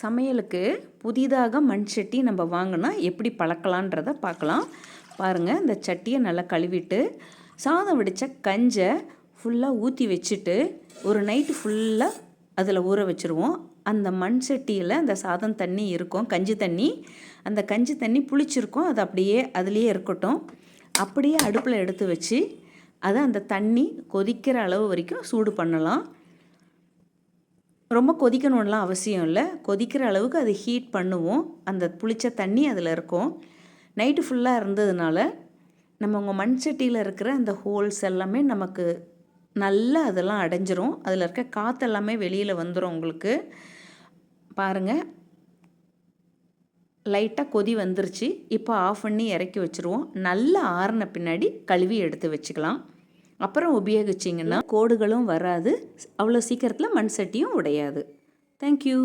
சமையலுக்கு புதிதாக மண் சட்டி நம்ம வாங்கினா எப்படி பழக்கலான்றத பார்க்கலாம். பாருங்கள் இந்த சட்டியை நல்லா கழுவிட்டு சாதம் வடித்த கஞ்சை ஃபுல்லாக ஊற்றி வச்சுட்டு ஒரு நைட்டு ஃபுல்லாக அதில் ஊற வச்சுருவோம். அந்த மண் சட்டியில் அந்த சாதம் தண்ணி இருக்கும் கஞ்சி தண்ணி. அந்த கஞ்சி தண்ணி புளிச்சிருக்கும் அது அப்படியே அதுலேயே இருக்கட்டும். அப்படியே அடுப்பில் எடுத்து வச்சு அதை அந்த தண்ணி கொதிக்கிற அளவு வரைக்கும் சூடு பண்ணலாம். ரொம்ப கொதிக்கணும்லாம் அவசியம் இல்லை. கொதிக்கிற அளவுக்கு அது ஹீட் பண்ணுவோம். அந்த புளிச்ச தண்ணி அதில் இருக்கும். நைட்டு ஃபுல்லாக இருந்ததுனால நம்ம உங்கள் மண் சட்டியில் இருக்கிற அந்த ஹோல்ஸ் எல்லாமே நமக்கு நல்லா அதெல்லாம் அடைஞ்சிரும். அதில் இருக்க காற்று எல்லாமே வெளியில் வந்துடும் உங்களுக்கு. பாருங்கள் லைட்டாக கொதி வந்துருச்சு. இப்போ ஆஃப் பண்ணி இறக்கி வச்சுருவோம். நல்லா ஆறின பின்னாடி கழுவி எடுத்து வச்சுக்கலாம். அப்புறம் உபயோகிச்சிங்கன்னா கோடுகளும் வராது. அவ்வளோ சீக்கிரத்தில் மண் சட்டியும் உடையாது தேங்க்யூ